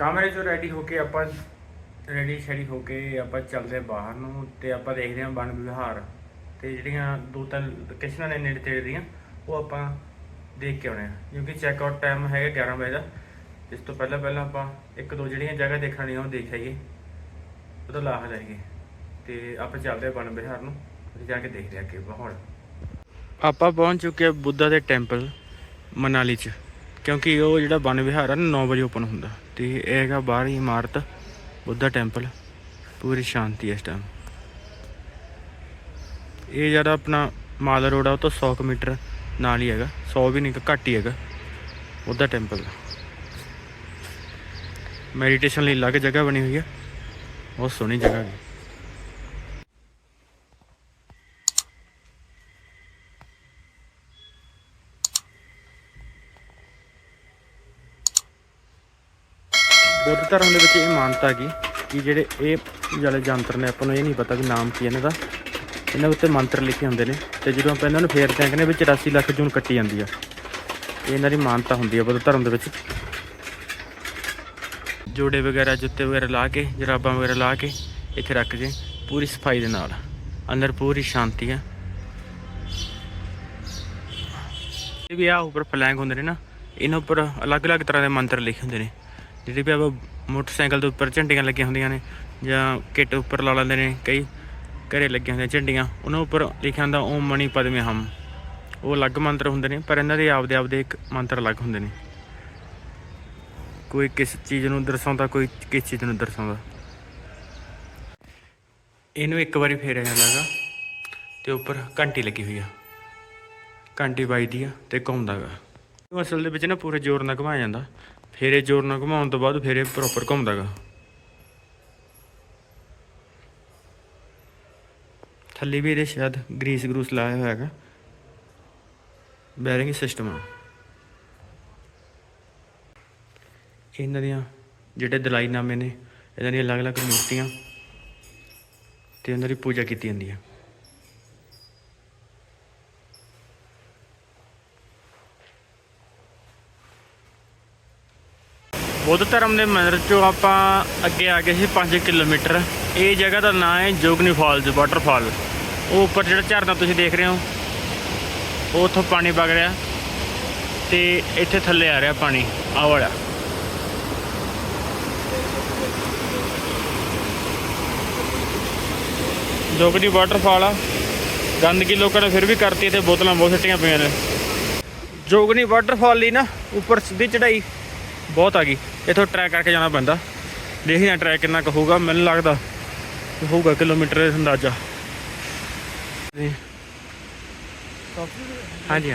ਕਮਰੇ 'ਚੋਂ ਰੈਡੀ ਹੋ ਕੇ ਆਪਾਂ ਰੈਡੀ ਸ਼ੈਡੀ ਹੋ ਕੇ ਆਪਾਂ ਚੱਲਦੇ ਹਾਂ ਬਾਹਰ ਨੂੰ ਤੇ ਆਪਾਂ ਦੇਖਦੇ ਹਾਂ ਬਨ ਵਿਹਾਰ ਤੇ ਜਿਹੜੀਆਂ ਦੋ ਤਿੰਨ ਲੋਕੇਸ਼ਨਾਂ ਨੇ ਨੇੜੇ ਤੇੜੇ ਦੀਆਂ, ਉਹ ਆਪਾਂ ਦੇਖ ਕੇ ਆਉਣੇ ਆ ਕਿਉਂਕਿ ਚੈੱਕ ਆਊਟ ਟਾਈਮ ਹੈਗਾ 11 ਵਜੇ ਦਾ। ਇਸ ਤੋਂ ਪਹਿਲਾਂ ਪਹਿਲਾਂ ਆਪਾਂ ਇੱਕ ਦੋ ਜਿਹੜੀਆਂ ਜਗ੍ਹਾ ਦੇਖਣੀਆਂ ਉਹ ਦੇਖ ਆਈਏ। ਉਹਦਾ ਲਾਹ ਜਾਈਏ ਤੇ ਆਪਾਂ ਚੱਲਦੇ ਹਾਂ ਬਨ ਵਿਹਾਰ ਨੂੰ, ਉੱਥੇ ਜਾ ਕੇ ਦੇਖਦੇ ਹਾਂ ਅੱਗੇ ਮਾਹੌਲ। ਆਪਾਂ ਪਹੁੰਚ ਚੁੱਕੇ ਹਾਂ ਬੁੱਧਾ ਦੇ ਟੈਂਪਲ ਮਨਾਲੀ ਚ। ਕਿਉਂਕਿ ਉਹ ਜਿਹੜਾ ਬਨ ਵਿਹਾਰ ਆ ਨਾ 9 ਵਜੇ ਓਪਨ ਹੁੰਦਾ। ਤੇ ਇਹ ਹੈਗਾ ਬਾਹਰੀ ਇਮਾਰਤ, ਬੁੱਧਾ ਟੈਂਪਲ, ਪੂਰੀ ਸ਼ਾਂਤੀ ਇਸ ਟਾਈਮ ਇਹ ਜਿਹੜਾ ਆਪਣਾ ਮਾਲਾ ਰੋਡ ਆ, ਉਹ ਤੋਂ 100 ਕੁ ਮੀਟਰ ਨਾਲ ਹੀ ਹੈਗਾ 100 ਵੀ ਨਹੀਂ, ਘੱਟ ਹੀ ਹੈਗਾ, ਬੁੱਧਾ ਟੈਂਪਲ। ਮੈਡੀਟੇਸ਼ਨ ਲਈ ਅਲੱਗ ਜਗ੍ਹਾ ਬਣੀ ਹੋਈ ਹੈ ਬਹੁਤ ਸੋਹਣੀ ਜਗ੍ਹਾ ਹੈ ਧਰਮ ਦੇ ਵਿੱਚ ਇਹ ਮਾਨਤਾ ਹੈਗੀ ਕਿ ਜਿਹੜੇ ਇਹ ਵਾਲੇ ਜੰਤਰ ਨੇ ਆਪਾਂ ਨੂੰ ਇਹ ਨਹੀਂ ਪਤਾ ਵੀ ਨਾਮ ਕੀ ਹੈ ਇਹਨਾਂ ਦਾ। ਇਹਨਾਂ ਉੱਤੇ ਮੰਤਰ ਲਿਖੇ ਹੁੰਦੇ ਨੇ ਤੇ ਜਦੋਂ ਆਪਾਂ ਇਹਨਾਂ ਨੂੰ ਫੇਰਦੇ ਹਾਂ ਕਹਿੰਦੇ ਵੀ 84 ਲੱਖ ਜੂਨ ਕੱਟੀ ਜਾਂਦੀ ਆ। ਇਹ ਇਹਨਾਂ ਦੀ ਮਾਨਤਾ ਹੁੰਦੀ ਆ ਬੁੱਧ ਧਰਮ ਦੇ ਵਿੱਚ। ਜੋੜੇ ਵਗੈਰਾ, ਜੁੱਤੇ ਵਗੈਰਾ ਲਾ ਕੇ, ਜਰਾਬਾਂ ਵਗੈਰਾ ਲਾ ਕੇ ਇੱਥੇ ਰੱਖ ਕੇ ਪੂਰੀ ਸਫ਼ਾਈ ਦੇ ਨਾਲ। ਅੰਦਰ ਪੂਰੀ ਸ਼ਾਂਤੀ ਆ। ਇਹ ਵੀ ਆ ਉੱਪਰ ਫਲੈਂਗ ਹੁੰਦੇ ਨੇ ਨਾ, ਇਹਨਾਂ ਉੱਪਰ ਅਲੱਗ-ਅਲੱਗ ਤਰ੍ਹਾਂ ਦੇ ਮੰਤਰ ਲਿਖੇ ਹੁੰਦੇ ਨੇ। ਜਿਹੜੇ ਵੀ ਆਪਾਂ ਮੋਟਰਸਾਈਕਲ ਦੇ ਉੱਪਰ ਝੰਡੀਆਂ ਲੱਗੀਆਂ ਹੁੰਦੀਆਂ ਨੇ, ਜਾਂ ਕਿੱਟ ਉੱਪਰ ਲਾ ਲੈਂਦੇ ਨੇ, ਕਈ ਘਰੇ ਲੱਗੀਆਂ ਹੁੰਦੀਆਂ ਝੰਡੀਆਂ। ਉਹਨਾਂ ਉੱਪਰ ਲਿਖਿਆ ਹੁੰਦਾ, ਓਮ ਮਣੀ ਪਦਮੇ ਹਮ। ਉਹ ਅਲੱਗ ਮੰਤਰ ਹੁੰਦੇ ਨੇ, ਪਰ ਇਹਨਾਂ ਦੇ ਆਪਦੇ ਆਪਦੇ ਇੱਕ ਮੰਤਰ ਅਲੱਗ ਹੁੰਦੇ ਨੇ। ਕੋਈ ਕਿਸ ਚੀਜ਼ ਨੂੰ ਦਰਸਾਉਂਦਾ, ਕੋਈ ਕਿਸ ਚੀਜ਼ ਨੂੰ ਦਰਸਾਉਂਦਾ। ਇਹਨੂੰ ਇੱਕ ਵਾਰੀ ਫੇਰਿਆ ਜਾਂਦਾ ਹੈਗਾ, ਤੇ ਉੱਪਰ ਘੰਟੀ ਲੱਗੀ ਹੋਈ ਆ। ਘੰਟੀ ਵੱਜਦੀ ਆ ਤੇ ਘੁੰਮਦਾ ਗਾ ਅਸਲ ਦੇ ਵਿੱਚ ਨਾ ਪੂਰੇ ਜ਼ੋਰ ਨਾਲ ਘੁਮਾਇਆ ਜਾਂਦਾ। ਫਿਰ ਇਹ ਜ਼ੋਰ ਨਾਲ ਘੁਮਾਉਣ ਤੋਂ ਬਾਅਦ ਫਿਰ ਇਹ ਪ੍ਰੋਪਰ ਘੁੰਮਦਾ ਗਾ ਥੱਲੇ ਵੀ ਇਹਦੇ ਸ਼ਾਇਦ ਗਰੀਸ ਗਰੂਸ ਲਾਇਆ ਹੋਇਆ ਹੈਗਾ ਬੈਰਿੰਗ ਸਿਸਟਮ ਆ। ਇਹਨਾਂ ਦੀਆਂ ਜਿਹੜੇ ਦਲਾਈਨਾਮੇ ਨੇ, ਇਹਨਾਂ ਦੀਆਂ ਅਲੱਗ-ਅਲੱਗ ਮੂਰਤੀਆਂ ਤੇ ਉਹਨਾਂ ਦੀ ਪੂਜਾ ਕੀਤੀ ਜਾਂਦੀ ਹੈ ਬੁੱਧ ਧਰਮ ਦੇ ਮੰਦਿਰ ਚੋਂ ਆਪਾਂ ਅੱਗੇ ਆ ਗਏ ਸੀ 5 ਕਿਲੋਮੀਟਰ। ਇਹ ਜਗ੍ਹਾ ਦਾ ਨਾਮ ਹੈ ਜੋਗਨੀ ਫਾਲਸ, ਵਾਟਰਫਾਲ। ਉਹ ਉੱਪਰ ਜਿਹੜਾ ਝਰਨਾ ਤੁਸੀਂ ਦੇਖ ਰਹੇ ਹੋ, ਉਹ ਉੱਥੋਂ ਪਾਣੀ ਵਗ ਰਿਹਾ ਤੇ ਇੱਥੇ ਥੱਲੇ ਆ ਰਿਹਾ ਪਾਣੀ ਆ ਵਾਲਾ। ਜੋਗਨੀ ਵਾਟਰਫਾਲ ਆ। ਗੰਦਗੀ ਲੋਕਾਂ ਨੇ ਫਿਰ ਵੀ ਕਰਤੀ ਤੇ ਬੋਤਲਾਂ ਬਹੁਤ ਸਿੱਟੀਆਂ ਪਈਆਂ ਨੇ। ਜੋਗਨੀ ਵਾਟਰਫਾਲ ਲਈ ਨਾ ਉੱਪਰ ਸਿੱਧੀ ਚੜਾਈ ਬਹੁਤ ਆ ਗਈ। ਇੱਥੋਂ ਟਰੈਕ ਕਰਕੇ ਜਾਣਾ ਪੈਂਦਾ। ਦੇਖਦੇ ਹਾਂ ਟਰੈਕ ਕਿੰਨਾ ਕੁ ਹੋਊਗਾ, ਮੈਨੂੰ ਲੱਗਦਾ ਹੋਊਗਾ ਕਿਲੋਮੀਟਰ ਅੰਦਾਜ਼ਾ। ਹਾਂਜੀ ਹਾਂਜੀ।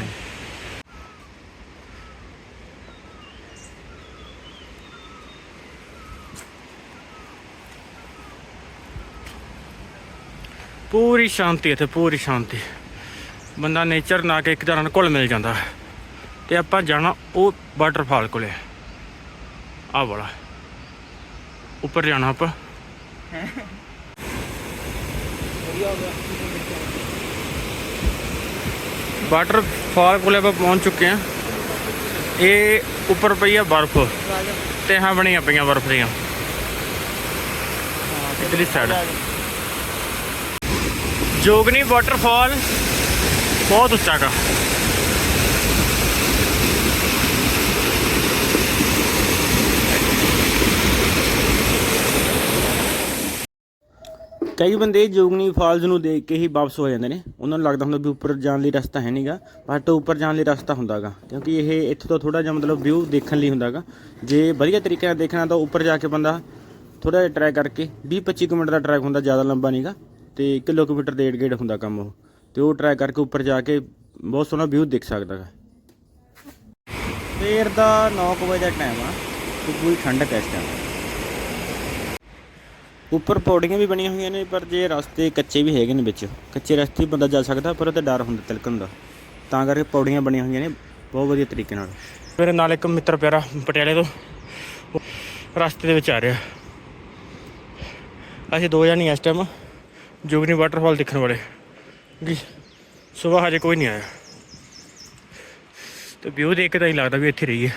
ਪੂਰੀ ਸ਼ਾਂਤੀ ਇੱਥੇ, ਪੂਰੀ ਸ਼ਾਂਤੀ। ਬੰਦਾ ਨੇਚਰ ਨਾ ਕੇ ਇੱਕ ਤਰ੍ਹਾਂ ਨਾਲ ਘੁਲ ਮਿਲ ਜਾਂਦਾ। ਹੈ ਤੇ ਆਪਾਂ ਜਾਣਾ ਉਹ ਵਾਟਰਫਾਲ ਕੋਲੇ। ਆਹ ਵਾਲਾ। ਉੱਪਰ ਜਾਣਾ ਆਪਾਂ। ਵਾਟਰਫਾਲ ਕੋਲੇ ਆਪਾਂ ਪਹੁੰਚ ਚੁੱਕੇ ਆ ਇਹ ਉੱਪਰ ਪਈ ਆ ਬਰਫ਼। ਤੇ ਹਾਂ ਬਣੀਆਂ ਪਈਆਂ ਬਰਫ਼ ਦੀਆਂ। ਇਧਰਲੀ ਸਾਈਡ ਜੋਗਨੀ ਵਾਟਰਫਾਲ ਬਹੁਤ ਉੱਚਾ ਗਾ। ਕਈ ਬੰਦੇ ਜੋਗਨੀ ਫਾਲਸ ਨੂੰ ਦੇਖ ਕੇ ਹੀ ਵਾਪਸ ਹੋ ਜਾਂਦੇ ਨੇ। ਉਹਨਾਂ ਨੂੰ ਲੱਗਦਾ ਹੁੰਦਾ ਵੀ ਉੱਪਰ ਜਾਣ ਲਈ ਰਸਤਾ ਹੈ ਨਹੀਂਗਾ ਬਟ ਉੱਪਰ ਜਾਣ ਲਈ ਰਸਤਾ ਹੁੰਦਾਗਾ। ਕਿਉਂਕਿ ਇਹ ਇੱਥੋਂ ਤੋਂ ਥੋੜਾ ਜਿਹਾ ਮਤਲਬ ਵਿਊ ਦੇਖਣ ਲਈ ਹੁੰਦਾਗਾ। ਜੇ ਵਧੀਆ ਤਰੀਕੇ ਨਾਲ ਦੇਖਣਾ ਤਾਂ ਉੱਪਰ ਜਾ ਕੇ ਬੰਦਾ ਥੋੜਾ ਜਿਹਾ ਟਰੈਕ ਕਰਕੇ 20-25 ਮਿੰਟ ਦਾ ਟਰੈਕ ਹੁੰਦਾ, ਜ਼ਿਆਦਾ ਲੰਬਾ ਨਹੀਂਗਾ ਤੇ ਕਿਲੋਮੀਟਰ ਦੇ ਏਡ ਗੇੜ ਹੁੰਦਾ ਕੰਮ ਉਹ। ਤੇ ਉਹ ਟਰੈਕ ਕਰਕੇ ਉੱਪਰ ਜਾ ਕੇ ਬਹੁਤ ਸੋਹਣਾ ਵਿਊ ਦੇਖ ਸਕਦਾ ਹੈ ਸਵੇਰ ਦਾ 9 ਵਜੇ ਦਾ ਟਾਈਮ ਆ, ਤੇ ਪੂਰੀ ਠੰਡਕ ਹੈ ਇਸ ਟਾਈਮ ਉੱਪਰ ਪੌੜੀਆਂ ਵੀ ਬਣੀਆਂ ਹੋਈਆਂ ਨੇ, ਪਰ ਜੇ ਰਸਤੇ ਕੱਚੇ ਵੀ ਹੈਗੇ ਨੇ ਵਿੱਚ, ਕੱਚੇ ਰਸਤੇ ਬੰਦਾ ਜਾ ਸਕਦਾ, ਪਰ ਉਹ ਤੇ ਡਰ ਹੁੰਦਾ ਤਿਲਕਣ ਦਾ। ਤਾਂ ਕਰਕੇ ਪੌੜੀਆਂ ਬਣੀਆਂ ਹੋਈਆਂ ਨੇ ਬਹੁਤ ਵਧੀਆ ਤਰੀਕੇ ਨਾਲ। ਮੇਰੇ ਨਾਲ ਇੱਕ ਮਿੱਤਰ ਪਿਆਰਾ ਪਟਿਆਲੇ ਤੋਂ ਰਸਤੇ ਦੇ ਵਿੱਚ ਆ ਰਿਹਾ। ਅਸੀਂ ਦੋ ਜਣੇ ਇਸ ਟਾਈਮ ਜੋਗਨੀ ਵਾਟਰਫਾਲ ਦੇਖਣ ਵਾਲੇ। ਜੀ ਸਵੇਰ ਹਜੇ ਕੋਈ ਨਹੀਂ ਆਇਆ। ਤੇ ਵਿਊ ਦੇਖ ਕੇ ਤਾਂ ਹੀ ਲੱਗਦਾ ਵੀ ਇੱਥੇ ਰਹੀਏ।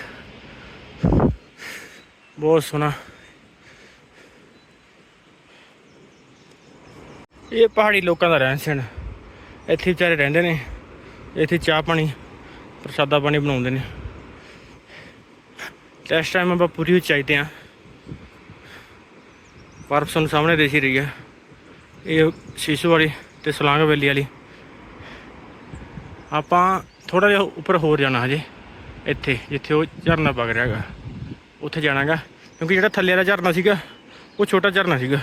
ਬਹੁਤ ਸੋਹਣਾ। ਇਹ ਪਹਾੜੀ ਲੋਕਾਂ ਦਾ ਰਹਿਣ ਸਹਿਣ। ਇੱਥੇ ਵਿਚਾਰੇ ਰਹਿੰਦੇ ਨੇ। ਇੱਥੇ ਚਾਹ ਪਾਣੀ, ਪ੍ਰਸ਼ਾਦਾ ਪਾਣੀ ਬਣਾਉਂਦੇ ਨੇ। ਇਸ ਟਾਈਮ ਆਪਾਂ ਪੂਰੀ ਉਚਾਈ ਤੇ ਆ ਬਰਫ ਸਾਨੂੰ ਸਾਹਮਣੇ ਦਿਸ ਹੀ ਰਹੀ ਹੈ। ਇਹ ਸ਼ੀਸ਼ੂ ਵਾਲੀ ਤੇ ਸਲਾਂਗ ਵੈਲੀ ਵਾਲੀ। ਆਪਾਂ ਥੋੜਾ ਜਿਹਾ ਉੱਪਰ ਹੋਰ ਜਾਣਾ ਹਜੇ। ਇੱਥੇ, ਜਿੱਥੇ ਉਹ ਝਰਨਾ ਵਗ ਰਿਹਾ ਹੈਗਾ। ਉੱਥੇ ਜਾਣਾਗਾ ਕਿਉਂਕਿ ਜਿਹੜਾ ਥੱਲੇ ਵਾਲਾ ਝਰਨਾ ਸੀਗਾ, ਉਹ ਛੋਟਾ ਝਰਨਾ ਸੀਗਾ।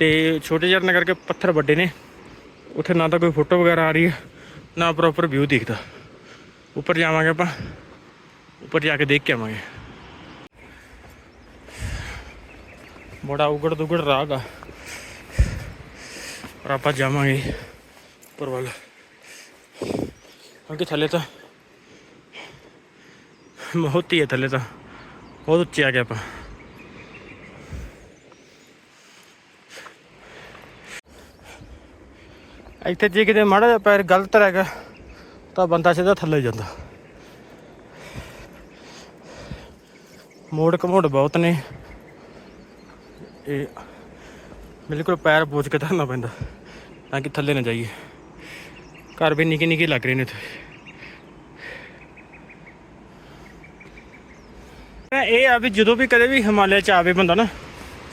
ਤੇ ਛੋਟੇ ਝਰਨੇ ਕਰਕੇ ਪੱਥਰ ਵੱਡੇ ਨੇ। ਉੱਥੇ ਨਾ ਤਾਂ ਕੋਈ ਫੋਟੋ ਵਗੈਰਾ ਆ ਰਹੀ ਹੈ, ਨਾ ਪ੍ਰੋਪਰ ਵਿਊ ਦਿਖਦਾ। ਉੱਪਰ ਜਾਵਾਂਗੇ ਆਪਾਂ। ਉੱਪਰ ਜਾ ਕੇ ਦੇਖ ਕੇ ਆਵਾਂਗੇ। ਬੜਾ ਉਗੜ ਦੁਗੜ ਰਾਹ ਗਾ ਪਰ ਆਪਾਂ ਜਾਵਾਂਗੇ ਉੱਪਰ ਵੱਲ। ਕਿਉਂਕਿ ਥੱਲੇ ਤਾਂ ਬਹੁਤ ਹੀ ਹੈ, ਥੱਲੇ ਤਾਂ। ਬਹੁਤ ਉੱਚੇ ਆ ਗਏ ਆਪਾਂ। ਇੱਥੇ ਜੇ ਕਿਤੇ ਮਾੜਾ ਜਿਹਾ ਪੈਰ ਗਲਤ ਰਹਿ ਗਿਆ, ਤਾਂ ਬੰਦਾ ਸਿੱਧਾ ਥੱਲੇ ਜਾਂਦਾ। ਮੋੜ ਘਮੋੜ ਬਹੁਤ ਨੇ। ਇਹ ਬਿਲਕੁਲ ਪੈਰ ਬੋਝ ਕੇ ਧਰਨਾ ਪੈਂਦਾ ਤਾਂ ਕਿ ਥੱਲੇ ਨਾ ਜਾਈਏ। ਘਰ ਵੀ ਨਿੱਕੇ ਨਿੱਕੇ ਲੱਗ ਰਹੇ ਨੇ ਇੱਥੇ। ਮੈਂ ਇਹ ਆ ਵੀ ਜਦੋਂ ਵੀ ਕਦੇ ਵੀ ਹਿਮਾਲਿਆ ਚ ਆਵੇ ਬੰਦਾ ਨਾ,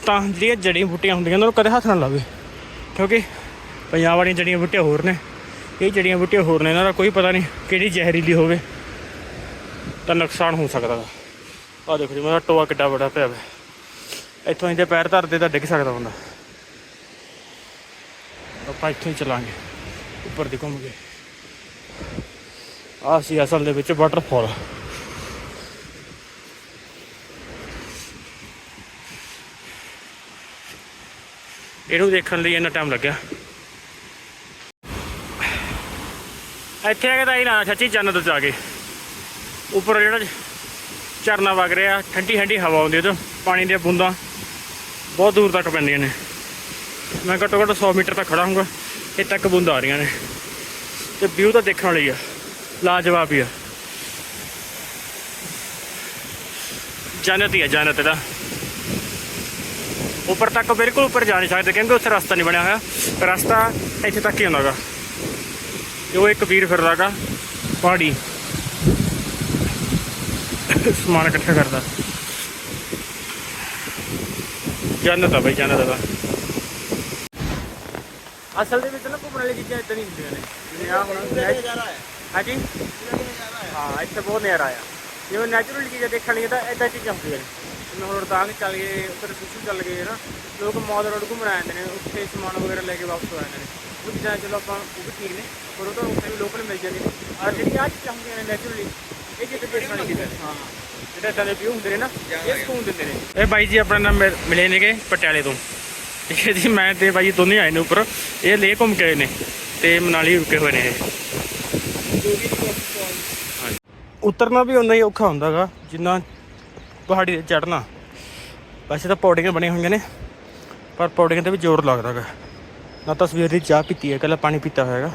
ਤਾਂ ਜਿਹੜੀਆਂ ਜੜੀਆਂ ਬੂਟੀਆਂ ਹੁੰਦੀਆਂ ਨੇ ਉਹ ਕਦੇ ਹੱਥ ਨਾ ਲਾਵੇ। ਕਿਉਂਕਿ ਪੰਜਾਬ ਵਾਲੀਆਂ ਜੜੀਆਂ ਬੂਟੀਆਂ ਹੋਰ ਨੇ। ਇਹ ਜੜੀਆਂ ਬੂਟੀਆਂ ਹੋਰ ਨੇ, ਇਹਨਾਂ ਦਾ ਕੋਈ ਪਤਾ ਨਹੀਂ ਕਿਹੜੀ ਜ਼ਹਿਰੀਲੀ ਹੋਵੇ। ਤਾਂ ਨੁਕਸਾਨ ਹੋ ਸਕਦਾ ਵਾ। ਆ ਦੇਖੋ ਜੀ, ਮੇਰਾ ਟੋਆ ਕਿੱਡਾ ਵੱਡਾ ਪਿਆ ਵਾ। ਇੱਥੋਂ ਇਹਦੇ ਪੈਰ ਧਰਦੇ ਤਾਂ ਡਿੱਗ ਸਕਦਾ ਬੰਦਾ। ਆਪਾਂ ਇੱਥੋਂ ਹੀ ਚਲਾਂਗੇ, ਉੱਪਰ ਦੀ ਘੁੰਮ ਕੇ। ਆਹ ਸੀ ਅਸਲ ਦੇ ਵਿੱਚ ਵਾਟਰਫਾਲ ਇਹਨੂੰ ਦੇਖਣ ਲਈ ਇੰਨਾ ਟਾਈਮ ਲੱਗਿਆ। ਇੱਥੇ ਆ ਕੇ ਤਾਂ ਹੀ ਨਾ ਸੱਚੀ ਜੰਨਤ ਚ ਆ ਕੇ। ਉੱਪਰ ਜਿਹੜਾ ਝਰਨਾ ਵਗ ਰਿਹਾ, ਠੰਡੀ ਠੰਡੀ ਹਵਾ ਆਉਂਦੀ ਉਹ ਤੋਂ ਪਾਣੀ ਦੀਆਂ ਬੂੰਦਾਂ ਬਹੁਤ ਦੂਰ ਤੱਕ ਪੈਂਦੀਆਂ ਨੇ। ਮੈਂ ਘੱਟੋ ਘੱਟ 100 ਮੀਟਰ ਤੱਕ ਖੜਾ ਹੂੰਗਾ ਇਹ ਤੱਕ ਬੂੰਦਾਂ ਆ ਰਹੀਆਂ ਨੇ। ਤੇ ਵਿਊ ਤਾਂ ਦੇਖਣ ਵਾਲੀ ਆ, ਲਾਜਵਾਬ ਹੀ ਆ। ਜਨਤ ਹੀ ਆ, ਜਨਤ ਦਾ ਉੱਪਰ ਤੱਕ ਬਿਲਕੁਲ ਉੱਪਰ ਜਾ ਨਹੀਂ ਸਕਦੇ, ਕਿਉਂਕਿ ਉੱਥੇ ਰਸਤਾ ਨਹੀਂ ਬਣਿਆ ਹੋਇਆ। ਰਸਤਾ ਇੱਥੇ ਤੱਕ ਹੀ ਹੁੰਦਾਗਾ ਉਹ ਇੱਕ ਵੀਰ ਫਿਰਦਾਗਾ ਪਹਾੜੀ। ਸਮਾਨ ਇਕੱਠਾ ਕਰਦਾ। ਜੰਨਤ ਆ ਬਈ ਜੰਨਤ ਦਾ ਅਸਲ ਦੇ ਵਿੱਚ ਨਾ ਘੁੰਮਣ ਵਾਲੀ ਚੀਜ਼ਾਂ ਇਦਾਂ ਨਹੀਂ ਹੁੰਦੀਆਂ ਨੇ। ਜਿਵੇਂ ਆ ਹੁਣ ਹਾਂਜੀ? ਹਾਂ ਇੱਥੇ ਬਹੁਤ ਨਜ਼ਾਰਾ ਆ ਜਿਵੇਂ ਨੈਚੁਰਲ ਚੀਜ਼ਾਂ ਦੇਖਣ ਲਈ ਤਾਂ ਇਦਾਂ ਚੀਜ਼ਾਂ ਹੁੰਦੀਆਂ ਨੇ। ਜਿਵੇਂ ਹੁਣ ਰੋਹਤਾਂਗ ਚੱਲ ਗਏ ਉੱਧਰ ਸੁਸ਼ੂ ਚੱਲ ਗਏ ਨਾ ਲੋਕ ਮੌਲ ਰੋਡ ਘੁੰਮਣ ਆ ਜਾਂਦੇ ਨੇ ਉੱਥੇ ਸਮਾਨ ਵਗੈਰਾ ਲੈ ਕੇ ਵਾਪਸ ਆ ਜਾਂਦੇ ਨੇ। ਉਹ ਚੀਜ਼ਾਂ ਚਲੋ ਆਪਾਂ ਉਹ ਵੀ ਠੀਕ ਨੇ ਪਰ ਉਹ ਤਾਂ ਉੱਥੇ ਵੀ ਲੋਕਲ ਮਿਲ ਜਾਂਦੇ ਨੇ। ਆ ਜਿਹੜੀ ਆ ਚੀਜ਼ਾਂ ਹੁੰਦੀਆਂ ਨੇ ਨੈਚੁਰਲੀ ਇਹ ਚੀਜ਼ਾਂ ਦੇਖਣ ਵਾਲੀ ਚੀਜ਼ਾਂ ਨੇ। ਹਾਂ ਜਿਹੜੇ ਇਦਾਂ ਦੇ ਵਿਊ ਹੁੰਦੇ ਨੇ ਨਾ ਇਹ ਸਕੂਨ ਦਿੰਦੇ ਨੇ। ਇਹ ਬਾਈ ਜੀ ਆਪਣਾ ਨਾਮ ਮਿਲੇ ਨੇਗੇ ਪਟਿਆਲੇ ਤੋਂ। ਠੀਕ ਹੈ ਜੀ ਮੈਂ ਤੇ ਬਾਈ ਦੋਨੇ ਆਏ ਨੇ ਉੱਪਰ। ਇਹ ਲੇ ਘੁੰਮ ਕੇ ਆਏ ਨੇ ਤੇ ਮਨਾਲੀ ਰੁਕੇ ਹੋਏ ਨੇ ਇਹ। ਉਤਰਨਾ ਵੀ ਉਨਾ ਹੀ ਔਖਾ ਹੁੰਦਾਗਾ ਜਿੰਨਾ ਪਹਾੜੀ ਤੇ ਚੜਨਾ ਵੈਸੇ ਤਾਂ ਪੌੜੀਆਂ ਬਣੀਆਂ ਹੋਈਆਂ ਨੇ ਪਰ ਪੌੜੀਆਂ ਤੇ ਵੀ ਜ਼ੋਰ ਲੱਗਦਾਗਾ। ਨਾ ਤਾਂ ਸਵੇਰ ਦੀ ਚਾਹ ਪੀਤੀ ਹੈ ਕੱਲਾ ਪਾਣੀ ਪੀਤਾ ਹੋਇਆਗਾ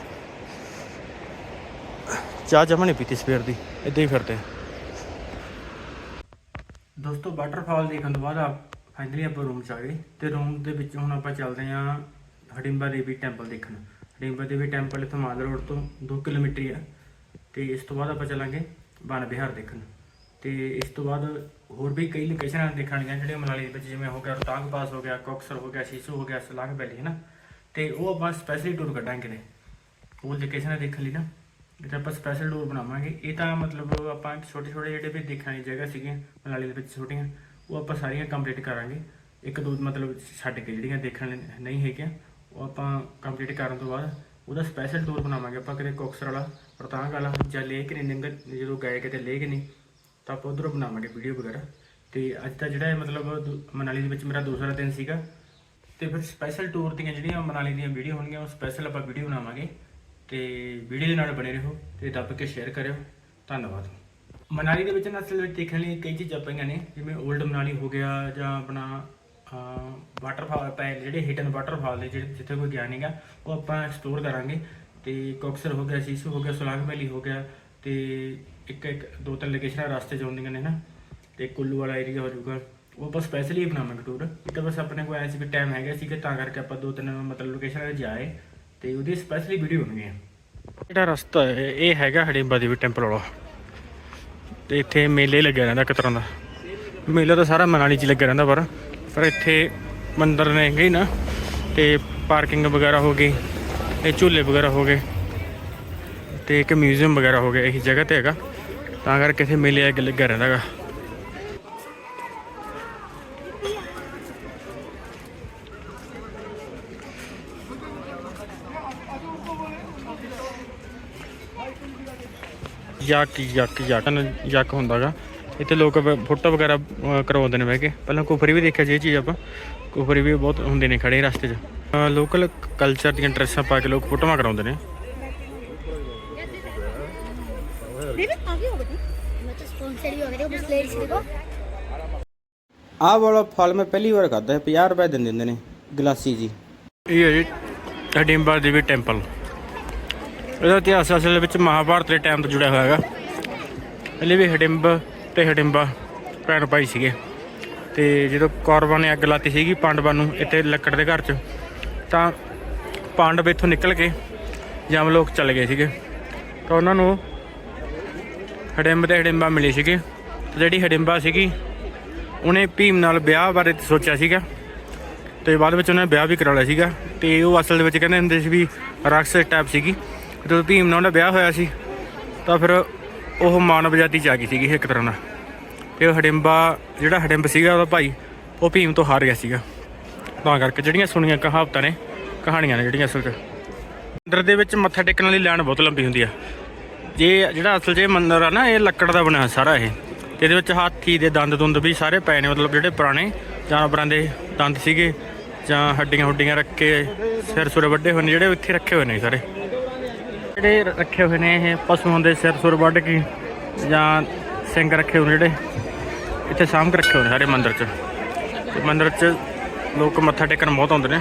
ਚਾਹ ਜਮਾ ਨਹੀਂ ਪੀਤੀ ਸਵੇਰ ਦੀ ਇਦਾਂ ਹੀ ਫਿਰਦੇ ਦੋਸਤੋ ਵਾਟਰਫਾਲ ਦੇਖਣ ਤੋਂ ਬਾਅਦ ਆ ਫਾਈਨਲੀ ਆਪਾਂ ਰੂਮ ਚ ਆ ਗਏ ਤੇ ਰੂਮ ਦੇ ਵਿੱਚ ਹੁਣ ਆਪਾਂ ਚੱਲਦੇ ਆਂ ਹਡਿੰਬਾ ਦੇਵੀ ਟੈਂਪਲ ਦੇਖਣ। ਹਡਿੰਬਾ ਦੇਵੀ ਟੈਂਪਲ ਇੱਥੋਂ ਮਾਲ ਰੋਡ ਤੋਂ 2 ਕਿਲੋਮੀਟਰ ਹੀ ਆ ਤੇ ਇਸ ਤੋਂ ਬਾਅਦ ਆਪਾਂ ਚੱਲਾਂਗੇ ਬਨ ਵਿਹਾਰ ਦੇਖਣ। ਤੇ ਇਸ ਤੋਂ ਬਾਅਦ ਹੋਰ ਵੀ ਕਈ ਲੋਕੇਸ਼ਨਾਂ ਦੇਖਣੀਆਂ ਜਿਹੜੀਆਂ ਮਨਾਲੀ ਦੇ ਵਿੱਚ ਜਿਵੇਂ ਹੋ ਗਿਆ ਰੋਹਤਾਂਗ ਪਾਸ ਹੋ ਗਿਆ, ਕੋਕਸਰ ਹੋ ਗਿਆ, ਸ਼ੀਸ਼ੂ ਹੋ ਗਿਆ, ਸਲਾਂਗ ਵੈਲੀ ਹੈ ਨਾ? ਤੇ ਉਹ ਆਪਾਂ ਸਪੈਸ਼ਲੀ ਟੂਰ ਕੱਢਾਂਗੇ ਕਿਤੇ। ਉਹ ਲੋਕੇਸ਼ਨਾਂ ਦੇਖਣ ਲਈ ਨਾ, ਇਹ ਆਪਾਂ ਸਪੈਸ਼ਲ ਟੂਰ ਬਣਾਵਾਂਗੇ। ਇਹ ਤਾਂ ਮਤਲਬ ਆਪਾਂ ਛੋਟੇ ਛੋਟੇ ਜਿਹੜੇ ਵੀ ਦੇਖਣ ਵਾਲੀ ਜਗ੍ਹਾ ਸੀਗੀਆਂ, ਮਨਾਲੀ ਦੇ ਵਿੱਚ ਛੋਟੀਆਂ, ਉਹ ਆਪਾਂ ਸਾਰੀਆਂ ਕੰਪਲੀਟ ਕਰਾਂਗੇ। ਇੱਕ ਦੋ ਮਤਲਬ ਛੱਡ ਕੇ ਜਿਹੜੀਆਂ ਦੇਖਣ ਨਹੀਂ ਹੈਗੀਆਂ, ਉਹ ਆਪਾਂ ਕੰਪਲੀਟ ਕਰਨ ਤੋਂ ਬਾਅਦ ਉਹਦਾ ਸਪੈਸ਼ਲ ਟੂਰ ਬਣਾਵਾਂਗੇ। ਆਪਾਂ ਕਿਤੇ ਕੋਕਸਰ ਵਾਲਾ ਰੋਹਤਾਂਗ ਵਾਲਾ ਜਾਂ ਲੇਕ ਨਹੀਂ ਨੰਗਲ ਜਦੋਂ ਗਏ ਕਿਤੇ ਲੇਕ ਨਹੀਂ ਤਾਂ ਆਪਾਂ ਉਧਰੋਂ ਬਣਾਵਾਂਗੇ ਵੀਡੀਓ ਵਗੈਰਾ। ਤੇ ਅੱਜ ਦਾ ਜਿਹੜਾ ਮਤਲਬ ਦੂ- ਮਨਾਲੀ ਦੇ ਵਿੱਚ ਮੇਰਾ ਦੂਸਰਾ ਦਿਨ ਸੀਗਾ ਤੇ ਫਿਰ ਸਪੈਸ਼ਲ ਟੂਰ ਦੀਆਂ ਜਿਹੜੀਆਂ ਮਨਾਲੀ ਦੀਆਂ ਵੀਡੀਓ ਹੋਣਗੀਆਂ, ਉਹ ਸਪੈਸ਼ਲ ਆਪਾਂ ਵੀਡੀਓ ਬਣਾਵਾਂਗੇ। ਤੇ ਵੀਡੀਓ ਦੇ ਨਾਲ ਬਣੇ ਰਹੋ ਤੇ ਦੱਬ ਕੇ ਸ਼ੇਅਰ ਕਰਿਓ। ਧੰਨਵਾਦ। ਮਨਾਲੀ ਦੇ ਵਿੱਚ ਨਾ ਅਸਲ ਵਿੱਚ ਦੇਖਣ ਲਈ ਕਈ ਚੀਜ਼ਾਂ ਪਈਆਂ ਨੇ, ਜਿਵੇਂ 올ਡ ਮਨਾਲੀ ਹੋ ਗਿਆ ਜਾਂ ਆਪਣਾ ਵਾਟਰਫਾਲ ਪੈ ਜਿਹੜੇ ਹਿਡਨ ਵਾਟਰਫਾਲ ਨੇ, ਜਿਹੜੇ ਜਿੱਥੇ ਕੋਈ ਗਿਆ ਨਹੀਂਗਾ, ਉਹ ਆਪਾਂ ਐਕਸਪਲੋਰ ਕਰਾਂਗੇ। ਤੇ ਕੋਕਸਰ ਹੋ ਗਿਆ ਸੀਸੂ ਹੋ ਗਿਆ ਸੁਲਾਂਗ ਵੈਲੀ ਹੋ ਗਿਆ, ਤੇ ਇੱਕ ਇੱਕ ਦੋ ਤਿੰਨ ਲੋਕੇਸ਼ਨਾਂ ਰਸਤੇ 'ਚ ਆਉਂਦੀਆਂ ਨੇ ਨਾ। ਤੇ ਕੁੱਲੂ ਵਾਲਾ ਏਰੀਆ ਹੋ ਜਾਊਗਾ। ਉਹ ਆਪਾਂ ਸਪੈਸ਼ਲੀ ਬਣਾਵਾਂਗੇ ਟੂਰ ਇਹ ਤਾਂ ਬਸ ਆਪਣੇ ਕੋਲ ਐ ਸੀ ਕਿ ਟਾਈਮ ਹੈਗਾ ਸੀ ਕਿ ਤਾਂ ਕਰਕੇ ਆਪਾਂ ਦੋ ਤਿੰਨ ਮਤਲਬ ਲੋਕੇਸ਼ਨ ਤੇ ਜਾਏ, ਤੇ ਉਹਦੀ ਸਪੈਸ਼ਲੀ ਵੀਡੀਓ ਬਣਨੀ ਹੈ ਜਿਹੜਾ ਰਸਤਾ ਹੈ, ਇਹ ਹੈਗਾ ਹੜਿੰਬਾ ਦੇਵੀ ਟੈਂਪਲ ਵਾਲਾ। ਤੇ ਇੱਥੇ ਮੇਲੇ ਲੱਗਿਆ ਰਹਿੰਦਾ ਇੱਕ ਤਰ੍ਹਾਂ ਦਾ। ਮੇਲਾ ਤਾਂ ਸਾਰਾ ਮਨਾਲੀ 'ਚ ਲੱਗਿਆ ਰਹਿੰਦਾ ਪਰ ਪਰ ਇੱਥੇ ਮੰਦਰ ਨੇ ਹੈਗੇ ਨਾ, ਤੇ ਪਾਰਕਿੰਗ ਵਗੈਰਾ ਹੋ ਗਈ, ਇਹ ਝੂਲੇ ਵਗੈਰਾ ਹੋ ਗਏ, ਤੇ ਇੱਕ ਮਿਊਜ਼ੀਅਮ ਵਗੈਰਾ ਹੋ ਗਿਆ, ਇਹੀ ਜਗ੍ਹਾ ਤੇ ਹੈਗਾ। ਤਾਂ ਕਰਕੇ ਇੱਥੇ ਮੇਲੇ ਅੱਗੇ ਲੱਗਿਆ ਰਹਿੰਦਾ ਯਾਕ ਯਾਕ ਯਾਕ ਯਾਕ ਹੁੰਦਾਗਾ। ਇੱਥੇ ਲੋਕ ਫੋਟੋ ਵਗੈਰਾ ਕਰਵਾਉਂਦੇ ਨੇ ਬਹਿ ਕੇ। ਪਹਿਲਾਂ ਕੁਫਰੀ ਵੀ ਦੇਖਿਆ ਜੇ ਚੀਜ਼ ਆਪਾਂ। ਕੁਫਰੀ ਵੀ ਬਹੁਤ ਹੁੰਦੇ ਨੇ ਖੜੇ ਰਸਤੇ 'ਚ। ਲੋਕਲ ਕਲਚਰ ਦੀਆਂ ਡਰੈਸਾਂ ਪਾ ਕੇ ਲੋਕ ਫੋਟੋਆਂ ਕਰਾਉਂਦੇ ਨੇ। ਆਹ ਵਾਲਾ ਫਲ ਮੈਂ ਪਹਿਲੀ ਵਾਰ ਖਾਦਾ 50 ਰੁਪਏ ਦਿੰਦੇ ਨੇ ਗਲਾਸੀ ਜੀ। ਇਹ ਹੈ ਜੀ ਡਿੰਬਾ ਦੇਵੀ ਟੈਂਪਲ ਇਹਦਾ ਇਤਿਹਾਸ ਅਸਲ ਵਿੱਚ ਮਹਾਭਾਰਤ ਦੇ ਟਾਈਮ ਤੋਂ ਜੁੜਿਆ ਹੋਇਆ ਹੈਗਾ। ਪਹਿਲੇ ਵੀ ਹਡਿੰਬ ਤੇ ਹਡਿੰਬਾ ਭੈਣ ਭਾਈ ਸੀਗੇ। ਤੇ ਜਦੋਂ ਕੌਰਵਾਂ ਨੇ ਅੱਗ ਲਾਤੀ ਸੀਗੀ ਪਾਂਡਵਾਂ ਨੂੰ ਇੱਥੇ ਲੱਕੜ ਦੇ ਘਰ 'ਚ, ਤਾਂ ਪਾਂਡਵ ਇੱਥੋਂ ਨਿਕਲ ਕੇ ਜਮ ਲੋਕ ਚਲੇ ਗਏ ਸੀਗੇ। ਤਾਂ ਉਹਨਾਂ ਨੂੰ ਹਡਿੰਬ ਤੇ ਹਡਿੰਬਾ ਮਿਲੇ ਸੀਗੇ। ਤੇ ਜਿਹੜੀ ਹਡਿੰਬਾ ਸੀਗੀ, ਉਹਨੇ ਭੀਮ ਨਾਲ ਵਿਆਹ ਬਾਰੇ ਸੋਚਿਆ ਸੀਗਾ। ਤੇ ਬਾਅਦ ਵਿੱਚ ਉਹਨੇ ਵਿਆਹ ਵੀ ਕਰਾ ਲਿਆ ਸੀਗਾ। ਤੇ ਉਹ ਅਸਲ ਦੇ ਵਿੱਚ ਕਹਿੰਦੇ ਹੁੰਦੇ ਸੀ ਵੀ ਰਾਕਸ਼ਸ ਟਾਈਪ ਸੀਗੀ। ਜਦੋਂ ਭੀਮ ਨਾਲ ਉਹਦਾ ਵਿਆਹ ਹੋਇਆ ਸੀ, ਤਾਂ ਫਿਰ ਉਹ ਮਾਨਵ ਜਾਤੀ ਚ ਆ ਗਈ ਸੀਗੀ ਇੱਕ ਤਰ੍ਹਾਂ ਨਾਲ। ਤੇ ਉਹ ਹਡਿੰਬਾ ਜਿਹੜਾ ਹੜਿੰਬ ਸੀਗਾ ਉਹਦਾ ਭਾਈ, ਉਹ ਭੀਮ ਤੋਂ ਹਾਰ ਗਿਆ ਸੀਗਾ। ਤਾਂ ਕਰਕੇ ਜਿਹੜੀਆਂ ਸੁਣੀਆਂ ਕਹਾਵਤਾਂ ਨੇ, ਕਹਾਣੀਆਂ ਨੇ ਜਿਹੜੀਆਂ ਅਸਲ 'ਚ। ਮੰਦਰ ਦੇ ਵਿੱਚ ਮੱਥਾ ਟੇਕਣ ਵਾਲੀ ਲਾਈਨ ਬਹੁਤ ਲੰਬੀ ਹੁੰਦੀ ਆ। ਜੇ ਜਿਹੜਾ ਅਸਲ 'ਚ ਮੰਦਰ ਆ ਨਾ, ਇਹ ਲੱਕੜ ਦਾ ਬਣਿਆ ਸਾਰਾ ਇਹ। ਤੇ ਇਹਦੇ ਵਿੱਚ ਹਾਥੀ ਦੇ ਦੰਦ ਦੁੰਦ ਵੀ ਸਾਰੇ ਪਏ ਨੇ, ਮਤਲਬ ਜਿਹੜੇ ਪੁਰਾਣੇ ਜਾਨਵਰਾਂ ਦੇ ਦੰਦ ਸੀਗੇ, ਜਾਂ ਹੱਡੀਆਂ ਹੁੱਡੀਆਂ ਰੱਖ ਕੇ ਸਿਰ ਸੁਰ ਵੱਡੇ ਹੋਏ ਨੇ, ਜਿਹੜੇ ਇੱਥੇ ਰੱਖੇ ਹੋਏ ਨੇ ਸਾਰੇ। ਜਿਹੜੇ ਰੱਖੇ ਹੋਏ ਨੇ ਇਹ ਪਸ਼ੂਆਂ ਦੇ ਸਿਰ ਸੁਰ ਵੱਢ ਕੇ ਜਾਂ ਸਿੰਘ ਰੱਖੇ ਹੋਏ ਨੇ ਜਿਹੜੇ, ਇੱਥੇ ਸਾਂਭ ਕੇ ਰੱਖੇ ਹੋਏ ਨੇ ਸਾਰੇ ਮੰਦਿਰ 'ਚ। ਤੇ ਮੰਦਿਰ 'ਚ ਲੋਕ ਮੱਥਾ ਟੇਕਣ ਬਹੁਤ ਆਉਂਦੇ ਨੇ,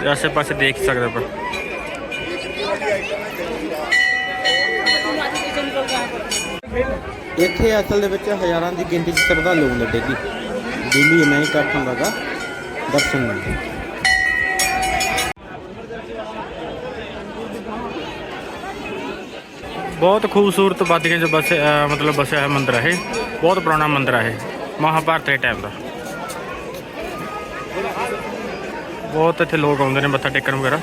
ਤੇ ਆਸੇ ਪਾਸੇ ਦੇਖ ਸਕਦੇ ਆਪਾਂ। ਇੱਥੇ ਅਸਲ ਦੇ ਵਿੱਚ ਹਜ਼ਾਰਾਂ ਦੀ ਗਿਣਤੀ 'ਚ ਸ਼ਰਧਾਲੂ ਹੁੰਦੇ ਡੇਲੀ ਡੇਲੀ ਇੰਨਾ ਹੀ ਇਕੱਠ ਹੁੰਦਾਗਾ ਦਰਸ਼ਨ ਲਈ ਬਹੁਤ ਖੂਬਸੂਰਤ ਵਾਦੀਆਂ 'ਚ ਬਸ ਮਤਲਬ ਬਸਿਆ ਹੈ ਮੰਦਿਰ ਹੈ ਇਹ। ਬਹੁਤ ਪੁਰਾਣਾ ਮੰਦਿਰ ਹੈ ਇਹ। ਮਹਾਭਾਰਤ ਦੇ ਟਾਈਮ ਦਾ। ਬਹੁਤ ਇੱਥੇ ਲੋਕ ਆਉਂਦੇ ਨੇ ਮੱਥਾ ਟੇਕਣ ਵਗੈਰਾ।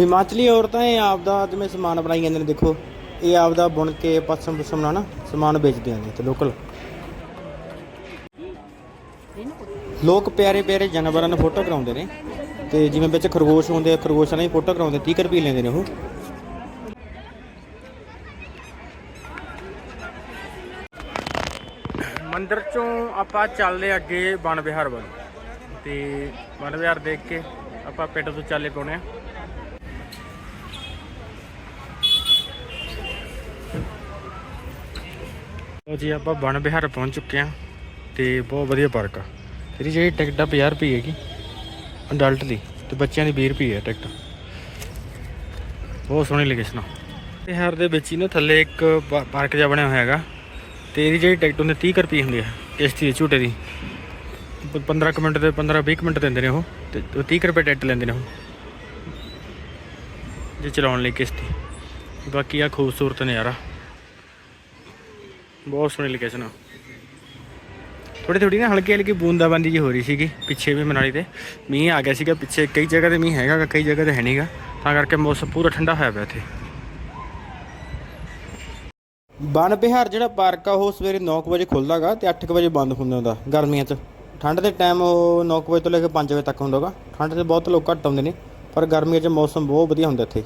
ਹਿਮਾਚਲੀ ਔਰਤਾਂ ਇਹ ਆਪਦਾ ਜਿਵੇਂ ਸਮਾਨ ਬਣਾਈ ਜਾਂਦੇ ਨੇ, ਦੇਖੋ। ਇਹ ਆਪਦਾ ਬੁਣ ਕੇ ਪਸਮ ਪਸਮ ਨਾਲ ਨਾ ਸਮਾਨ ਵੇਚਦੀਆਂ ਨੇ ਤੇ ਲੋਕਲ ਲੋਕ ਪਿਆਰੇ ਪਿਆਰੇ ਜਾਨਵਰਾਂ ਨੂੰ ਫੋਟੋ ਕਰਾਉਂਦੇ ਨੇ ਤੇ ਜਿਵੇਂ ਵਿੱਚ ਖਰਗੋਸ਼ ਹੁੰਦੇ ਆ, ਖਰਗੋਸ਼ਾਂ ਦੀ ਫੋਟੋ ਕਰਾਉਂਦੇ 30 ਰੁਪਏ ਲੈਂਦੇ ਨੇ ਉਹ। ਮੰਦਰ ਚੋਂ ਆਪਾਂ ਚੱਲਦੇ ਅੱਗੇ ਬਣ ਵਿਹਾਰ ਵੱਲ। ਤੇ ਬਨ ਵਿਹਾਰ ਦੇਖ ਕੇ ਆਪਾਂ ਪਿੰਡ ਤੋਂ ਚੱਲੇ ਪਾਉਣੇ ਆ ਲਓ ਜੀ, ਆਪਾਂ ਬਨ ਵਿਹਾਰ ਪਹੁੰਚ ਚੁੱਕੇ ਆ ਤੇ ਬਹੁਤ ਵਧੀਆ ਪਾਰਕ ਆ। ਇਹਦੀ ਜਿਹੜੀ ਟਿਕਟ ਆ 50 ਰੁਪਏ ਹੈਗੀ ਅਡਲਟ ਦੀ ਤੇ ਬੱਚਿਆਂ ਦੀ 20 ਰੁਪਏ ਹੈ ਟਿਕਟ। ਬਹੁਤ ਸੋਹਣੀ ਲੋਕੇਸ਼ਨ ਆ। ਵਿਹਾਰ ਦੇ ਵਿੱਚ ਹੀ ਨਾ ਥੱਲੇ ਇੱਕ ਪਾ- ਪਾਰਕ ਜਿਹਾ ਬਣਿਆ ਹੋਇਆ ਹੈਗਾ ਤੇ ਇਹਦੀ ਜਿਹੜੀ ਟਿਕਟ ਹੁੰਦੀ 30 ਕੁ ਰੁਪਏ ਹੁੰਦੀ ਹੈ ਕਿਸ਼ਤੀ ਦੀ ਝੂਟੇ ਦੀ। ਪ- 15 ਕੁ ਮਿੰਟ ਦੇ 15 20 ਕੁ ਮਿੰਟ ਦਿੰਦੇ ਨੇ ਉਹ ਤੇ ਉਹ 30 ਕੁ ਰੁਪਏ ਟਿਕਟ ਲੈਂਦੇ ਨੇ ਉਹ। ਜੇ ਚਲਾਉਣ ਲਈ ਕਿਸ਼ਤੀ। ਬਾਕੀ ਆ ਖੂਬਸੂਰਤ ਨਜ਼ਾਰਾ। ਬਹੁਤ ਸੋਹਣੀ ਲੋਕੇਸ਼ਨ ਆ। ਥੋੜੀ ਥੋੜੀ ਨਾ ਹਲਕੀ ਹਲਕੀ ਬੂੰਦਾਬਾਂਦੀ ਜੀ ਹੋ ਰਹੀ ਸੀਗੀ ਪਿੱਛੇ ਵੀ ਮਨਾਲੀ ਤੇ। ਮੀਂਹ ਆ ਗਿਆ ਸੀਗਾ ਪਿੱਛੇ ਕਈ ਜਗ੍ਹਾ ਤੇ ਮੀਂਹ ਹੈਗਾ ਗਾ, ਕਈ ਜਗ੍ਹਾ ਤੇ ਹੈ ਨਹੀਂਗਾ ਤਾਂ ਕਰਕੇ ਮੌਸਮ ਪੂਰਾ ਠੰਡਾ ਹੋਇਆ ਪਿਆ ਇੱਥੇ। ਬਨ ਬਿਹਾਰ ਜਿਹੜਾ ਪਾਰਕ ਆ ਉਹ ਸਵੇਰੇ 9 ਵਜੇ ਖੁੱਲਦਾਗਾ ਤੇ 8 ਵਜੇ ਬੰਦ ਹੁੰਦਾ ਹੁੰਦਾ ਗਰਮੀਆਂ 'ਚ। ਠੰਡ ਦੇ ਟਾਈਮ ਉਹ 9 ਵਜੇ ਤੋਂ ਲੈ ਕੇ 5 ਵਜੇ ਤੱਕ ਹੁੰਦਾਗਾ। ਠੰਡ 'ਚ ਬਹੁਤ ਲੋਕ ਘੱਟ ਆਉਂਦੇ ਨੇ ਪਰ ਗਰਮੀਆਂ 'ਚ ਮੌਸਮ ਬਹੁਤ ਵਧੀਆ ਹੁੰਦਾ ਇੱਥੇ।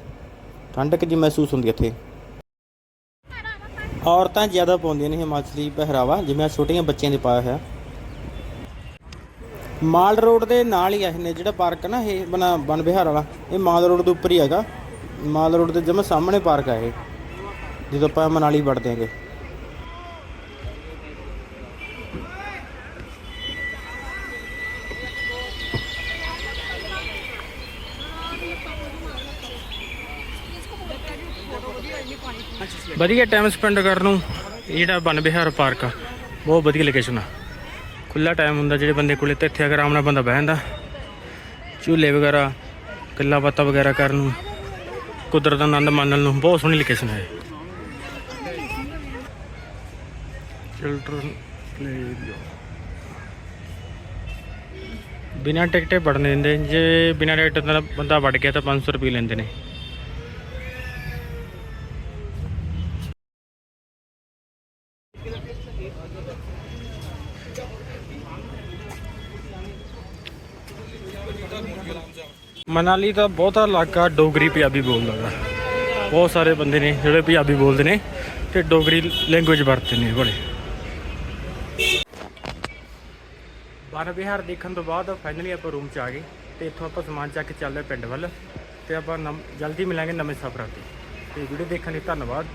ਠੰਡਕ ਜੀ ਮਹਿਸੂਸ ਹੁੰਦੀ ਇੱਥੇ। ਔਰਤਾਂ ਜ਼ਿਆਦਾ ਪਾਉਂਦੀਆਂ ਨੇ ਹਿਮਾਚਲੀ ਪਹਿਰਾਵਾ ਜਿਵੇਂ ਆਹ ਛੋਟੀਆਂ ਬੱਚਿਆਂ ਦੇ ਪਾਇਆ ਹੋਇਆ। ਮਾਲ ਰੋਡ ਦੇ ਨਾਲ ਹੀ ਆ ਇਹਨੇ ਜਿਹੜਾ ਪਾਰਕ ਨਾ, ਇਹ ਬਣਾ ਬਨ ਵਿਹਾਰ ਵਾਲਾ, ਇਹ ਮਾਲ ਰੋਡ ਦੇ ਉੱਪਰ ਹੀ ਹੈਗਾ। ਮਾਲ ਰੋਡ ਦੇ ਜਮਾ ਸਾਹਮਣੇ ਪਾਰਕ ਆ ਇਹ, ਜਦੋਂ ਆਪਾਂ ਮਨਾਲੀ ਵੜਦੇ ਹਾਂਗੇ। ਵਧੀਆ ਟਾਈਮ ਸਪੈਂਡ ਕਰਨ ਨੂੰ, ਇਹ ਜਿਹੜਾ ਬਨ ਵਿਹਾਰ ਪਾਰਕ ਆ, ਬਹੁਤ ਵਧੀਆ ਲੋਕੇਸ਼ਨ ਆ। ਖੁੱਲਾ ਟਾਈਮ ਹੁੰਦਾ ਜਿਹੜੇ ਬੰਦੇ ਕੋਲੇ ਤੇ ਇੱਥੇ ਅਗਰ ਆਰਾਮ ਨਾਲ ਬੰਦਾ ਬਹਿ ਝੂਲੇ ਵਗੈਰਾ, ਗੱਲਾਂ ਬਾਤਾਂ ਵਗੈਰਾ ਕਰਨ ਨੂੰ, ਕੁਦਰਤ ਦਾ ਆਨੰਦ ਮਾਣਨ ਨੂੰ ਬਹੁਤ ਸੋਹਣੀ ਲੋਕੇਸ਼ਨ ਹੈ ਚਿਲਡਰਨ ਪਲੇ ਏਰੀਆ ਬਿਨਾਂ ਟਿਕਟੇ ਵੜਨ ਦਿੰਦੇ, ਜੇ ਬਿਨਾਂ ਟਿਕਟ ਦਾ ਬੰਦਾ ਵੜ ਗਿਆ ਤਾਂ 500 ਰੁਪਏ ਲੈਂਦੇ ਨੇ। ਮਨਾਲੀ ਦਾ ਬਹੁਤਾ ਇਲਾਕਾ ਡੋਗਰੀ ਪੰਜਾਬੀ ਬੋਲਦਾ ਗਾ। ਬਹੁਤ ਸਾਰੇ ਬੰਦੇ ਨੇ ਜਿਹੜੇ ਪੰਜਾਬੀ ਬੋਲਦੇ ਨੇ ਤੇ ਡੋਗਰੀ ਲੈਂਗੁਏਜ ਵਰਤਦੇ ਨੇ ਬੜੇ। ਬਨ ਵਿਹਾਰ ਦੇਖਣ ਤੋਂ ਬਾਅਦ ਫਾਈਨਲੀ ਆਪਾਂ ਰੂਮ 'ਚ ਆ ਗਏ ਤੇ ਇੱਥੋਂ ਆਪਾਂ ਸਮਾਨ ਚੱਕ ਕੇ ਚੱਲਦੇ ਪਿੰਡ ਵੱਲ ਤੇ ਆਪਾਂ ਨਮ- ਜਲਦੀ ਮਿਲਾਂਗੇ ਨਵੇਂ ਸਫ਼ਰਾਂ ਤੇ। ਤੇ ਵੀਡੀਓ ਦੇਖਣ ਲਈ ਧੰਨਵਾਦ।